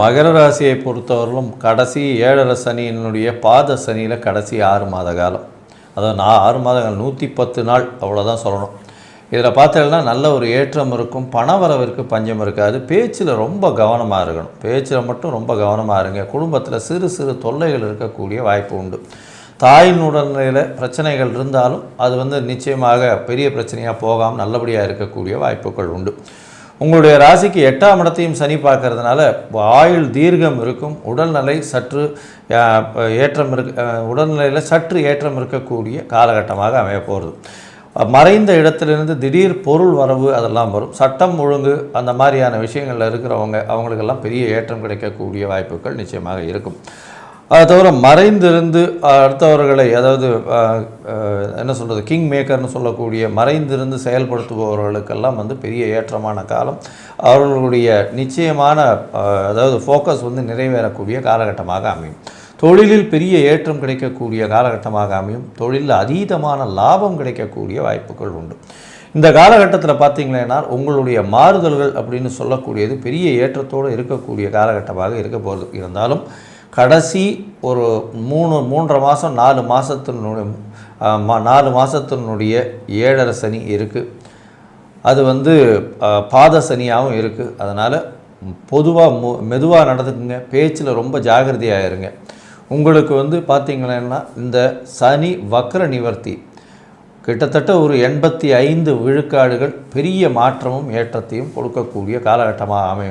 மகர ராசியை பொறுத்தவரையிலும் கடைசி ஏழரை சனியினுடைய பாத சனியில் கடைசி ஆறு மாத காலம். அதாவது நான் ஆறு மாதங்கள் நூற்றி பத்து நாள் அவ்வளோதான் சொல்லணும். இதில் பார்த்தீங்கன்னா நல்ல ஒரு ஏற்றம் இருக்கும் பணவரவிற்கு பஞ்சம் இருக்காது பேச்சில் ரொம்ப கவனமாக இருக்கணும். பேச்சில் மட்டும் ரொம்ப கவனமாக இருங்க. குடும்பத்தில் சிறு சிறு தொல்லைகள் இருக்கக்கூடிய வாய்ப்பு உண்டு. தாயின் உடல்நிலையில் பிரச்சனைகள் இருந்தாலும் அது வந்து நிச்சயமாக பெரிய பிரச்சனையாக போகாமல் நல்லபடியாக இருக்கக்கூடிய வாய்ப்புகள் உண்டு. உங்களுடைய ராசிக்கு எட்டாம் இடத்தையும் சனி பார்க்கறதுனால ஆயுள் தீர்க்கம் இருக்கும். உடல்நிலை சற்று ஏற்றம் இருக்க உடல்நிலையில் சற்று ஏற்றம் இருக்கக்கூடிய காலகட்டமாக அமைய போகிறது மறைந்த இடத்திலிருந்து திடீர் பொருள் வரவு அதெல்லாம் வரும். சட்டம் ஒழுங்கு அந்த மாதிரியான விஷயங்களில் இருக்கிறவங்க அவங்களுக்கெல்லாம் பெரிய ஏற்றம் கிடைக்கக்கூடிய வாய்ப்புகள் நிச்சயமாக இருக்கும். அதை தவிர மறைந்திருந்து அடுத்தவர்களை அதாவது என்ன சொல்கிறது கிங் மேக்கர்னு சொல்லக்கூடிய மறைந்திருந்து செயல்படுத்துபவர்களுக்கெல்லாம் வந்து பெரிய ஏற்றமான காலம். அவர்களுடைய நிச்சயமான அதாவது ஃபோக்கஸ் வந்து நிறைவேறக்கூடிய காலகட்டமாக அமையும். தொழிலில் பெரிய ஏற்றம் கிடைக்கக்கூடிய காலகட்டமாக அமையும். தொழிலில் அதீதமான லாபம் கிடைக்கக்கூடிய வாய்ப்புகள் உண்டு. இந்த காலகட்டத்தில் பார்த்தீங்கன்னா உங்களுடைய மாறுதல்கள் அப்படின்னு சொல்லக்கூடியது பெரிய ஏற்றத்தோடு இருக்கக்கூடிய காலகட்டமாக இருக்க போகிறது இருந்தாலும் கடைசி ஒரு மூணு மூன்றரை மாதம் நாலு மாதத்தினுடைய நாலு மாதத்தினுடைய ஏழரை சனி இருக்குது அது வந்து பாத சனியாகவும் இருக்குது அதனால் பொதுவாக மு மெதுவாக நடந்துக்குங்க. பேச்சில் ரொம்ப ஜாகிரதையாக இருங்க உங்களுக்கு வந்து பார்த்தீங்கன்னா இந்த சனி வக்ர நிவர்த்தி கிட்டத்தட்ட ஒரு எண்பத்தி ஐந்து விழுக்காடுகள் பெரிய மாற்றமும் ஏற்றத்தையும் கொடுக்கக்கூடிய காலகட்டமாக அமையும்.